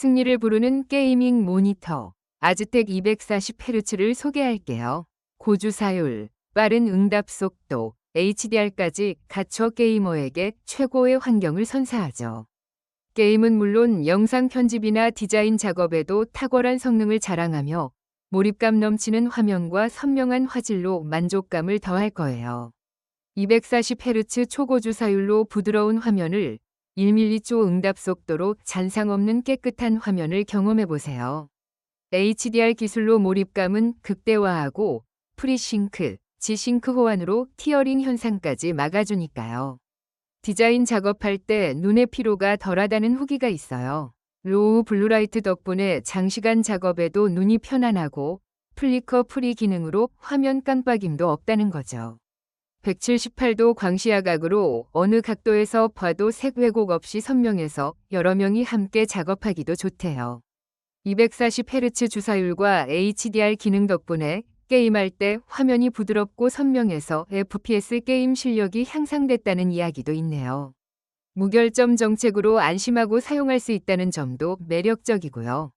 승리를 부르는 게이밍 모니터 아즈텍 240Hz를 소개할게요. 고주사율, 빠른 응답 속도, HDR까지 갖춰 게이머에게 최고의 환경을 선사하죠. 게임은 물론 영상 편집이나 디자인 작업에도 탁월한 성능을 자랑하며 몰입감 넘치는 화면과 선명한 화질로 만족감을 더할 거예요. 240Hz 초고주사율로 부드러운 화면을 1m초 응답 속도로 잔상 없는 깨끗한 화면을 경험해 보세요. HDR 기술로 몰입감은 극대화하고 프리싱크, 지싱크 호환으로 티어링 현상까지 막아주니까요. 디자인 작업할 때 눈의 피로가 덜하다는 후기가 있어요. 로우 블루라이트 덕분에 장시간 작업에도 눈이 편안하고 플리커 프리 기능으로 화면 깜빡임도 없다는 거죠. 178도 광시야각으로 어느 각도에서 봐도 색 왜곡 없이 선명해서 여러 명이 함께 작업하기도 좋대요. 240Hz 주사율과 HDR 기능 덕분에 게임할 때 화면이 부드럽고 선명해서 FPS 게임 실력이 향상됐다는 이야기도 있네요. 무결점 정책으로 안심하고 사용할 수 있다는 점도 매력적이고요.